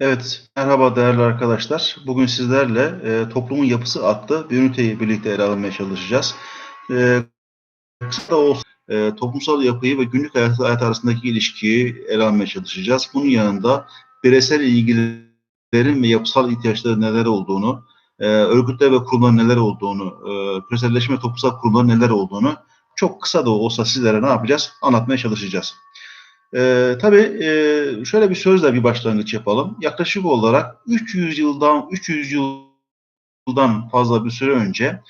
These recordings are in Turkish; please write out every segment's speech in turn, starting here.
Evet, merhaba değerli arkadaşlar. Bugün sizlerle e, toplumun yapısı adlı bir üniteyi birlikte ele almaya çalışacağız. E, kısa da olsa e, toplumsal yapıyı ve günlük hayat, hayat arasındaki ilişkiyi ele almaya çalışacağız. Bunun yanında bireysel ilgilerin ve yapısal ihtiyaçları neler olduğunu, e, örgütler ve kurumların neler olduğunu, e, küreselleşme toplumsal kurumların neler olduğunu çok kısa da olsa sizlere ne yapacağız? Anlatmaya çalışacağız. Ee, tabii e, şöyle bir sözle bir başlangıç yapalım. Yaklaşık olarak 300 yıldan 300 yıldan fazla bir süre önce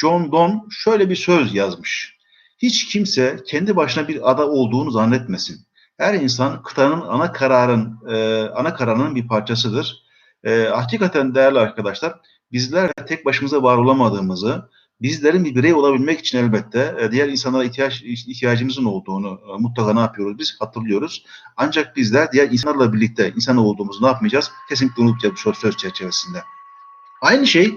John Donne şöyle bir söz yazmış. Hiç kimse kendi başına bir ada olduğunu zannetmesin. Her insan kıtanın ana kararın e, ana kararının bir parçasıdır. E, hakikaten değerli arkadaşlar, bizler tek başımıza var olamadığımızı, bizlerin bir birey olabilmek için elbette e, diğer insanlara ihtiyaç ihtiyacımızın olduğunu e, mutlaka ne yapıyoruz biz hatırlıyoruz. Ancak bizler diğer insanlarla birlikte insan olduğumuzu ne yapmayacağız? Kesinlikle unutmayacağız bu söz çerçevesinde. Aynı şey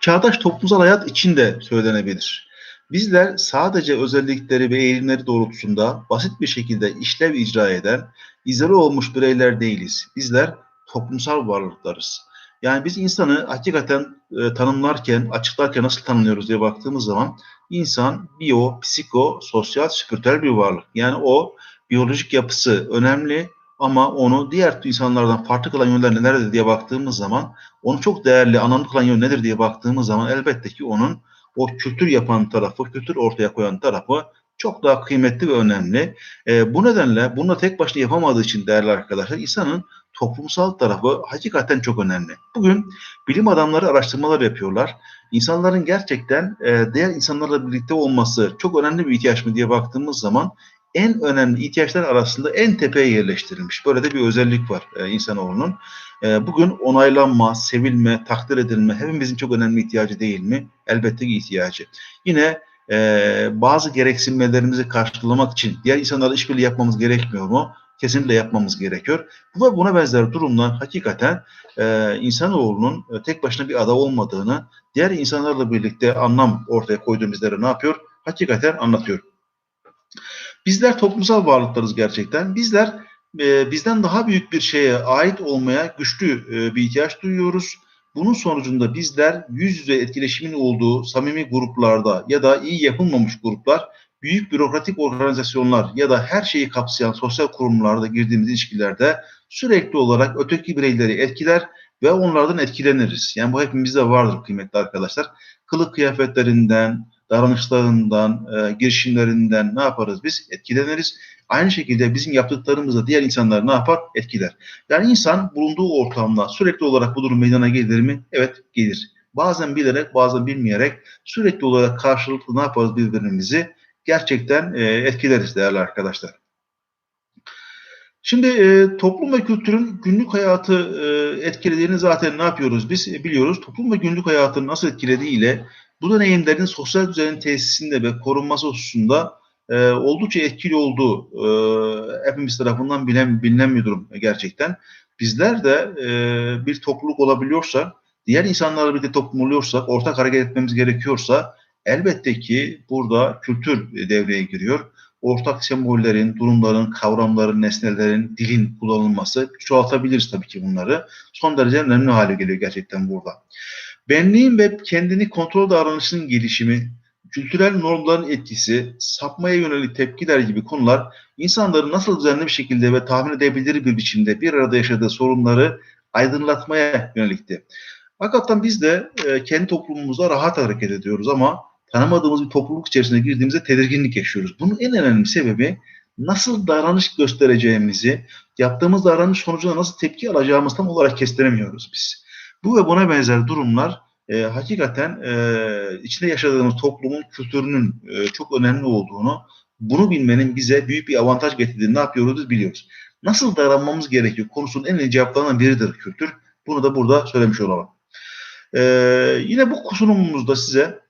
çağdaş toplumsal hayat için de söylenebilir. Bizler sadece özellikleri ve eğilimleri doğrultusunda basit bir şekilde işlev icra eden, izole olmuş bireyler değiliz. Bizler toplumsal varlıklarız. Yani biz insanı hakikaten e, tanımlarken, açıklarken nasıl tanımlıyoruz diye baktığımız zaman insan biyo, psiko, sosyal, spiritüel bir varlık. Yani o biyolojik yapısı önemli ama onu diğer insanlardan farklı kılan yönler nelerdir diye baktığımız zaman onu çok değerli, anlamlı kılan yön nedir diye baktığımız zaman elbette ki onun o kültür yapan tarafı, kültür ortaya koyan tarafı çok daha kıymetli ve önemli. E, bu nedenle bunu tek başına yapamadığı için değerli arkadaşlar insanın toplumsal tarafı hakikaten çok önemli. Bugün bilim adamları araştırmalar yapıyorlar. İnsanların gerçekten e, diğer insanlarla birlikte olması çok önemli bir ihtiyaç mı diye baktığımız zaman en önemli ihtiyaçlar arasında en tepeye yerleştirilmiş. Böyle de bir özellik var e, insanoğlunun. E, bugün onaylanma, sevilme, takdir edilme hepimizin çok önemli ihtiyacı değil mi? Elbette ki ihtiyacı. Yine e, bazı gereksinmelerimizi karşılamak için diğer insanlarla işbirliği yapmamız gerekmiyor mu? Kesinlikle yapmamız gerekiyor. Bu ve buna benzer durumlar hakikaten e, insanoğlunun e, tek başına bir ada olmadığını, diğer insanlarla birlikte anlam ortaya koyduğumuzları ne yapıyor? Hakikaten anlatıyor. Bizler toplumsal varlıklarız gerçekten. Bizler e, bizden daha büyük bir şeye ait olmaya güçlü e, bir ihtiyaç duyuyoruz. Bunun sonucunda bizler yüz yüze etkileşimin olduğu samimi gruplarda ya da iyi yapılmamış gruplar, büyük bürokratik organizasyonlar ya da her şeyi kapsayan sosyal kurumlarda girdiğimiz ilişkilerde sürekli olarak öteki bireyleri etkiler ve onlardan etkileniriz. Yani bu hepimizde vardır kıymetli arkadaşlar. Kılık kıyafetlerinden, davranışlarından, e, girişimlerinden ne yaparız biz? Etkileniriz. Aynı şekilde bizim yaptıklarımız da diğer insanlar ne yapar? Etkiler. Yani insan bulunduğu ortamda sürekli olarak bu durum meydana gelir mi? Evet gelir. Bazen bilerek bazen bilmeyerek sürekli olarak karşılıklı ne yaparız birbirimizi? Gerçekten e, etkileriz değerli arkadaşlar. Şimdi e, toplum ve kültürün günlük hayatı e, etkilediğini zaten ne yapıyoruz biz e, biliyoruz. Toplum ve günlük hayatını nasıl etkilediğiyle bu deneyimlerin sosyal düzenin tesisinde ve korunması hususunda e, oldukça etkili olduğu e, hepimiz tarafından bilen, bilinen bir durum gerçekten. Bizler de e, bir topluluk olabiliyorsak, diğer insanlarla birlikte toplum oluyorsak, ortak hareket etmemiz gerekiyorsa elbette ki burada kültür devreye giriyor. Ortak sembollerin, durumların, kavramların, nesnelerin, dilin kullanılması çoğaltabiliriz tabii ki bunları. Son derece önemli hale geliyor gerçekten burada. Benliğin ve kendini kontrol davranışının gelişimi, kültürel normların etkisi, sapmaya yönelik tepkiler gibi konular insanların nasıl düzenli bir şekilde ve tahmin edebilir bir biçimde bir arada yaşadığı sorunları aydınlatmaya yönelikti. Hakikaten biz de e, kendi toplumumuzda rahat hareket ediyoruz ama tanımadığımız bir topluluk içerisine girdiğimizde tedirginlik yaşıyoruz. Bunun en önemli sebebi nasıl davranış göstereceğimizi, yaptığımız davranış sonucunda nasıl tepki alacağımızı tam olarak kestiremiyoruz biz. Bu ve buna benzer durumlar e, hakikaten e, içinde yaşadığımız toplumun kültürünün e, çok önemli olduğunu, bunu bilmenin bize büyük bir avantaj getirdiğini ne yapıyoruz biliyoruz. Nasıl davranmamız gerekiyor konusunun en iyi cevaplarından biridir kültür. Bunu da burada söylemiş olalım. E, yine bu sunumumuzda size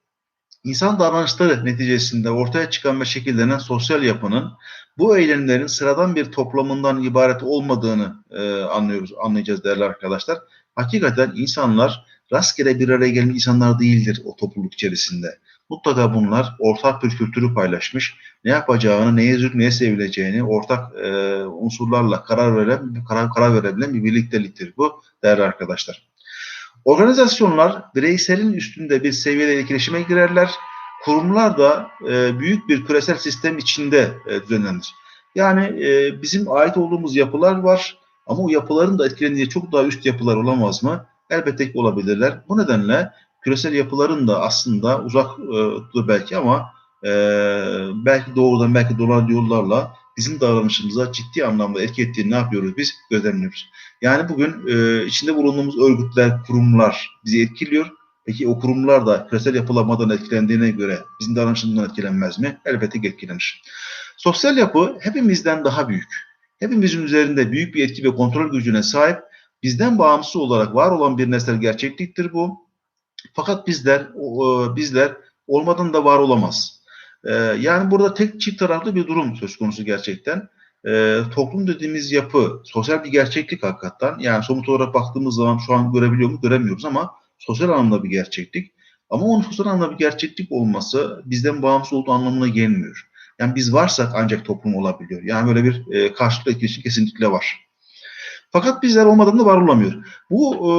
insan davranışları neticesinde ortaya çıkan ve şekillenen sosyal yapının bu eylemlerin sıradan bir toplamından ibaret olmadığını e, anlıyoruz, anlayacağız değerli arkadaşlar. Hakikaten insanlar rastgele bir araya gelmiş insanlar değildir o topluluk içerisinde. mutlaka bunlar ortak bir kültürü paylaşmış. Ne yapacağını, neye üzülüp neye sevileceğini ortak e, unsurlarla karar veren, karar, karar verebilen bir birlikteliktir bu değerli arkadaşlar. Organizasyonlar bireyselin üstünde bir seviyede etkileşime girerler. Kurumlar da e, büyük bir küresel sistem içinde e, düzenlenir. Yani e, bizim ait olduğumuz yapılar var ama o yapıların da etkilendiği çok daha üst yapılar olamaz mı? Elbette ki olabilirler. Bu nedenle küresel yapıların da aslında uzaktır belki ama e, belki doğrudan belki dolaylı yollarla bizim davranışımıza ciddi anlamda etki ettiğini ne yapıyoruz biz? Gözlemliyoruz. Yani bugün e, içinde bulunduğumuz örgütler, kurumlar bizi etkiliyor. Peki o kurumlar da küresel yapılanmadan etkilendiğine göre bizim davranışımızdan etkilenmez mi? Elbette ki etkilenir. Sosyal yapı hepimizden daha büyük. Hepimizin üzerinde büyük bir etki ve kontrol gücüne sahip. Bizden bağımsız olarak var olan bir nesnel gerçekliktir bu. Fakat bizler o, bizler olmadan da var olamaz. Ee, yani burada tek çift taraflı bir durum söz konusu gerçekten. Ee, toplum dediğimiz yapı sosyal bir gerçeklik hakikaten. Yani somut olarak baktığımız zaman şu an görebiliyor mu göremiyoruz ama sosyal anlamda bir gerçeklik. Ama onun sosyal anlamda bir gerçeklik olması bizden bağımsız olduğu anlamına gelmiyor. Yani biz varsak ancak toplum olabiliyor. Yani böyle bir e, karşılıklı etkileşim kesinlikle var. Fakat bizler olmadan da var olamıyor. Bu e,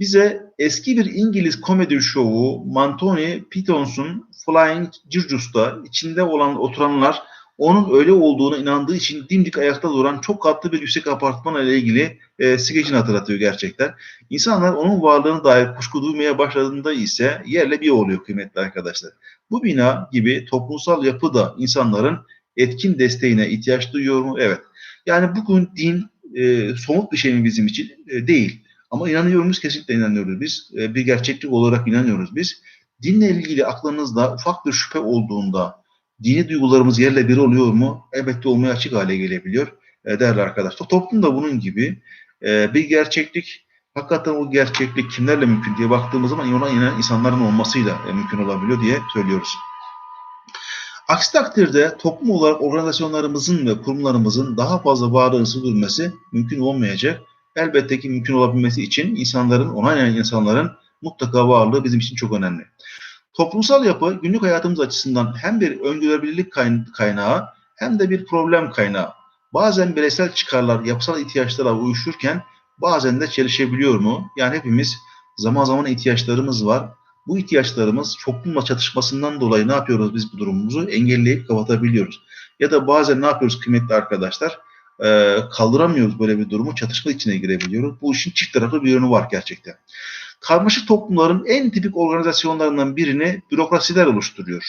bize eski bir İngiliz komedi şovu Mantonio Pitons'un Flying Circus'ta içinde olan oturanlar onun öyle olduğuna inandığı için dimdik ayakta duran çok katlı bir yüksek apartman ile ilgili e, skecini hatırlatıyor gerçekten. İnsanlar onun varlığına dair kuşku duymaya başladığında ise yerle bir oluyor kıymetli arkadaşlar. Bu bina gibi toplumsal yapı da insanların etkin desteğine ihtiyaç duyuyor mu? Evet. Yani bugün din e, somut bir şey mi bizim için? E, değil. Ama inanıyor muyuz? Kesinlikle inanıyoruz biz. E, bir gerçeklik olarak inanıyoruz biz. Dinle ilgili aklınızda ufak bir şüphe olduğunda dini duygularımız yerle bir oluyor mu? Elbette olmaya açık hale gelebiliyor. E, değerli arkadaşlar. Toplum da bunun gibi e, bir gerçeklik. Hakikaten o gerçeklik kimlerle mümkün diye baktığımız zaman ona inanan insanların olmasıyla e, mümkün olabiliyor diye söylüyoruz. Aksi takdirde toplum olarak organizasyonlarımızın ve kurumlarımızın daha fazla varlığını sürdürmesi mümkün olmayacak. Elbette ki mümkün olabilmesi için insanların, ona inanan insanların mutlaka varlığı bizim için çok önemli. Toplumsal yapı günlük hayatımız açısından hem bir öngörülebilirlik kaynağı hem de bir problem kaynağı. Bazen bireysel çıkarlar, yapısal ihtiyaçlara uyuşurken bazen de çelişebiliyor mu? Yani hepimiz zaman zaman ihtiyaçlarımız var. Bu ihtiyaçlarımız toplumla çatışmasından dolayı ne yapıyoruz biz bu durumumuzu engelleyip kapatabiliyoruz. Ya da bazen ne yapıyoruz kıymetli arkadaşlar? Ee, kaldıramıyoruz böyle bir durumu, çatışma içine girebiliyoruz. Bu işin çift taraflı bir yönü var gerçekten. Karmaşık toplumların en tipik organizasyonlarından birini bürokrasiler oluşturuyor.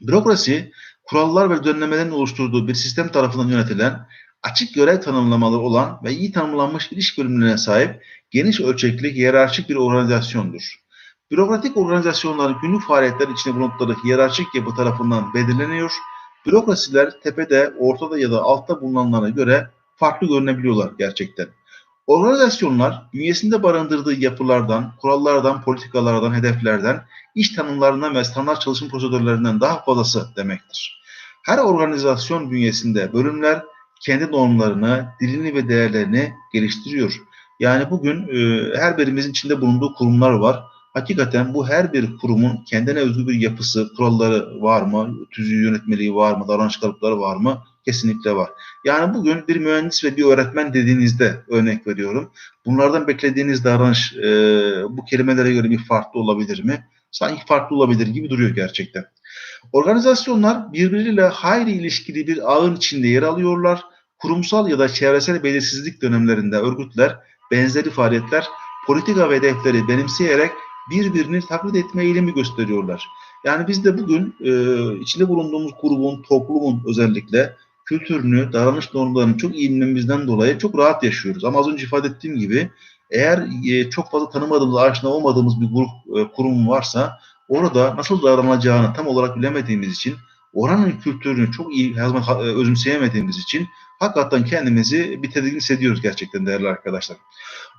Bürokrasi, kurallar ve düzenlemelerin oluşturduğu bir sistem tarafından yönetilen, açık görev tanımlamaları olan ve iyi tanımlanmış iş bölümlerine sahip geniş ölçekli hiyerarşik bir organizasyondur. Bürokratik organizasyonların günlük faaliyetler içinde bulundukları hiyerarşik yapı tarafından belirleniyor. Bürokrasiler tepede, ortada ya da altta bulunanlara göre farklı görünebiliyorlar gerçekten. Organizasyonlar bünyesinde barındırdığı yapılardan, kurallardan, politikalardan, hedeflerden, iş tanımlarından ve standart çalışma prosedürlerinden daha fazlası demektir. Her organizasyon bünyesinde bölümler kendi normlarını, dilini ve değerlerini geliştiriyor. Yani bugün e, her birimizin içinde bulunduğu kurumlar var. Hakikaten bu her bir kurumun kendine özgü bir yapısı, kuralları var mı, tüzüğü yönetmeliği var mı, davranış kalıpları var mı? Kesinlikle var. Yani bugün bir mühendis ve bir öğretmen dediğinizde örnek veriyorum. Bunlardan beklediğiniz davranış e, bu kelimelere göre bir farklı olabilir mi? Sanki farklı olabilir gibi duruyor gerçekten. Organizasyonlar birbiriyle hayli ilişkili bir ağın içinde yer alıyorlar. Kurumsal ya da çevresel belirsizlik dönemlerinde örgütler benzeri faaliyetler, politika ve hedefleri benimseyerek birbirini taklit etme eğilimi gösteriyorlar. Yani biz de bugün e, içinde bulunduğumuz grubun, toplumun özellikle kültürünü, davranış normlarını çok iyi bilmemizden dolayı çok rahat yaşıyoruz. Ama az önce ifade ettiğim gibi eğer e, çok fazla tanımadığımız, aşina olmadığımız bir grup, e, kurum varsa orada nasıl davranacağını tam olarak bilemediğimiz için oranın kültürünü çok iyi e, özümseyemediğimiz için hakikaten kendimizi bir tedirgin hissediyoruz gerçekten değerli arkadaşlar.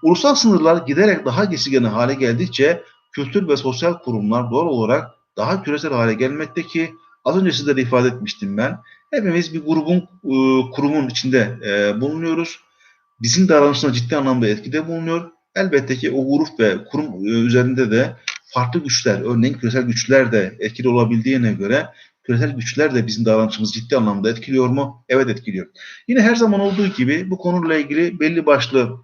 Ulusal sınırlar giderek daha geçirgen hale geldikçe kültür ve sosyal kurumlar doğal olarak daha küresel hale gelmekte ki az önce sizlere ifade etmiştim ben. Hepimiz bir grubun, e, kurumun içinde e, bulunuyoruz. Bizim davranışına ciddi anlamda etkide bulunuyor. Elbette ki o grup ve kurum e, üzerinde de farklı güçler, örneğin küresel güçler de etkili olabildiğine göre küresel güçler de bizim davranışımızı ciddi anlamda etkiliyor mu? Evet etkiliyor. Yine her zaman olduğu gibi bu konuyla ilgili belli başlı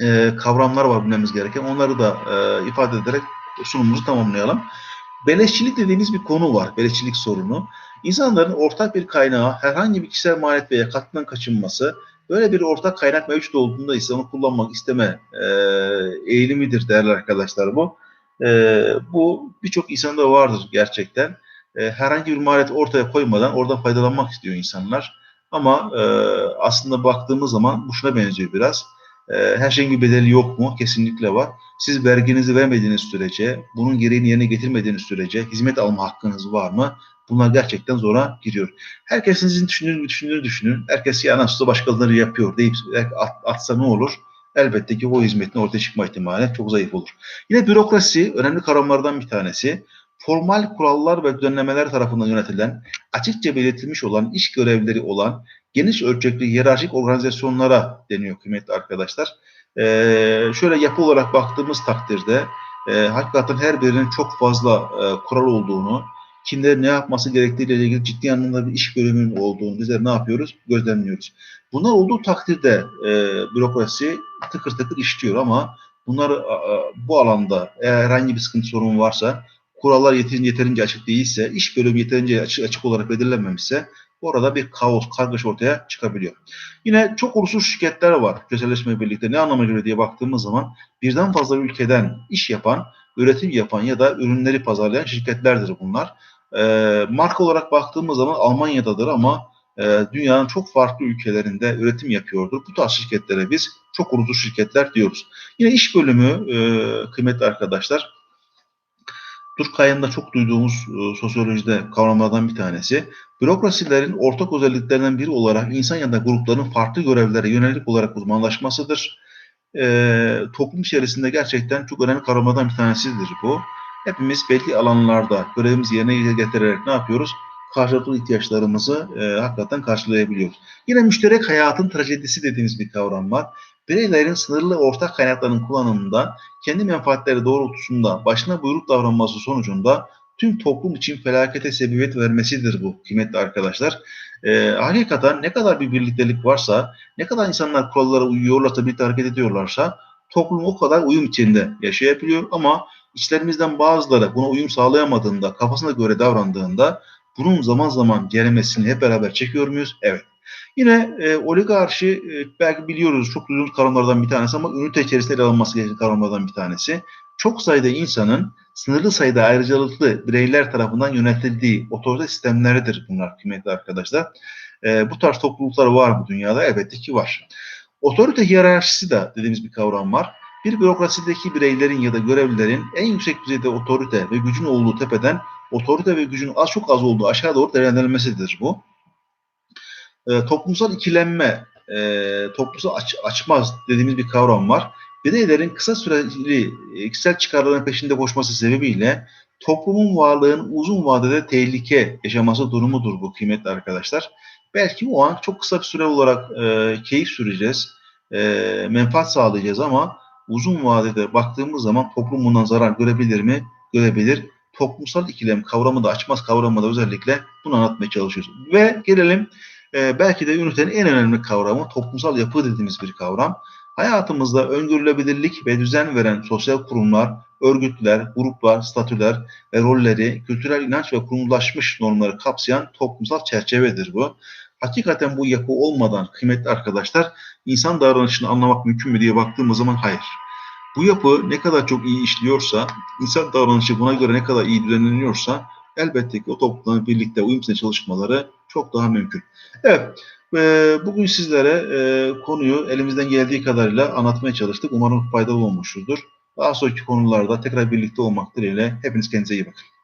e, kavramlar var bilmemiz gereken. Onları da e, ifade ederek sunumumuzu tamamlayalım. Beleşçilik dediğimiz bir konu var. Beleşçilik sorunu. İnsanların ortak bir kaynağa herhangi bir kişisel maliyet veya katkıdan kaçınması böyle bir ortak kaynak mevcut olduğunda ise onu kullanmak isteme e, eğilimidir değerli arkadaşlar bu. E, bu birçok insanda vardır gerçekten. E, herhangi bir maliyet ortaya koymadan oradan faydalanmak istiyor insanlar. Ama e, aslında baktığımız zaman bu şuna benziyor biraz. E, her şeyin bir bedeli yok mu? Kesinlikle var. Siz verginizi vermediğiniz sürece, bunun gereğini yerine getirmediğiniz sürece hizmet alma hakkınız var mı? Bunlar gerçekten zora giriyor. Herkes sizin düşündüğünüz düşündüğünü düşünün. Herkes ya nasılsa başkaları yapıyor deyip at, atsa ne olur? Elbette ki o hizmetin ortaya çıkma ihtimali çok zayıf olur. Yine bürokrasi önemli kavramlardan bir tanesi. Formal kurallar ve düzenlemeler tarafından yönetilen, açıkça belirtilmiş olan iş görevleri olan geniş ölçekli hiyerarşik organizasyonlara deniyor kıymetli arkadaşlar. Ee, şöyle yapı olarak baktığımız takdirde e, hakikaten her birinin çok fazla e, kural olduğunu, kimlerin ne yapması gerektiğiyle ilgili ciddi anlamda bir iş bölümünün olduğunu bizler ne yapıyoruz? Gözlemliyoruz. Bunlar olduğu takdirde e, bürokrasi tıkır tıkır işliyor ama bunlar a, bu alanda eğer herhangi bir sıkıntı sorun varsa, kurallar yeterince, yeterince açık değilse, iş bölümü yeterince açık, açık olarak belirlenmemişse orada bir kaos, kargaşa ortaya çıkabiliyor. Yine çok uluslu şirketler var küreselleşmeyle birlikte. Ne anlama geliyor diye baktığımız zaman birden fazla ülkeden iş yapan, üretim yapan ya da ürünleri pazarlayan şirketlerdir bunlar. E, marka olarak baktığımız zaman Almanya'dadır ama e, dünyanın çok farklı ülkelerinde üretim yapıyordur. Bu tarz şirketlere biz çok uluslu şirketler diyoruz. Yine iş bölümü e, kıymetli arkadaşlar Durkheim'da çok duyduğumuz e, sosyolojide kavramlardan bir tanesi. Bürokrasilerin ortak özelliklerinden biri olarak insan ya da grupların farklı görevlere yönelik olarak uzmanlaşmasıdır. E, toplum içerisinde gerçekten çok önemli kavramlardan bir tanesidir bu. Hepimiz belli alanlarda görevimizi yerine getirerek ne yapıyoruz? Karşılıklı ihtiyaçlarımızı e, hakikaten karşılayabiliyoruz. Yine müşterek hayatın trajedisi dediğimiz bir kavram var. Bireylerin sınırlı ortak kaynakların kullanımında kendi menfaatleri doğrultusunda başına buyruk davranması sonucunda tüm toplum için felakete sebebiyet vermesidir bu kıymetli arkadaşlar. E, hakikaten ne kadar bir birliktelik varsa, ne kadar insanlar kurallara uyuyorlarsa, birlikte hareket ediyorlarsa toplum o kadar uyum içinde yaşayabiliyor ama içlerimizden bazıları buna uyum sağlayamadığında, kafasına göre davrandığında bunun zaman zaman ceremesini hep beraber çekiyor muyuz? Evet. Yine e, oligarşi e, belki biliyoruz çok duyduğumuz kavramlardan bir tanesi ama ünite içerisinde ele alınması gereken kavramlardan bir tanesi. Çok sayıda insanın sınırlı sayıda ayrıcalıklı bireyler tarafından yönetildiği otorite sistemleridir bunlar kıymetli arkadaşlar. E, bu tarz topluluklar var mı dünyada? Elbette ki var. Otorite hiyerarşisi de dediğimiz bir kavram var. Bir bürokrasideki bireylerin ya da görevlilerin en yüksek düzeyde otorite ve gücün olduğu tepeden otorite ve gücün az çok az olduğu aşağı doğru değerlendirilmesidir bu. E, toplumsal ikilenme, e, toplumsal aç, açmaz dediğimiz bir kavram var. Bireylerin kısa süreli e, kişisel çıkarların peşinde koşması sebebiyle toplumun varlığın uzun vadede tehlike yaşaması durumudur bu kıymetli arkadaşlar. Belki o an çok kısa bir süre olarak e, keyif süreceğiz, e, menfaat sağlayacağız ama uzun vadede baktığımız zaman toplum bundan zarar görebilir mi? Görebilir. Toplumsal ikilem kavramı da açmaz kavramı da özellikle bunu anlatmaya çalışıyoruz. Ve gelelim e, belki de ünitenin en önemli kavramı toplumsal yapı dediğimiz bir kavram. Hayatımızda öngörülebilirlik ve düzen veren sosyal kurumlar, örgütler, gruplar, statüler ve rolleri, kültürel inanç ve kurumlaşmış normları kapsayan toplumsal çerçevedir bu. Hakikaten bu yapı olmadan kıymetli arkadaşlar insan davranışını anlamak mümkün mü diye baktığımız zaman hayır. Bu yapı ne kadar çok iyi işliyorsa, insan davranışı buna göre ne kadar iyi düzenleniyorsa elbette ki o toplumların birlikte uyum içinde çalışmaları çok daha mümkün. Evet, e, bugün sizlere e, konuyu elimizden geldiği kadarıyla anlatmaya çalıştık. Umarım faydalı olmuşuzdur. Daha sonraki konularda tekrar birlikte olmak dileğiyle hepiniz kendinize iyi bakın.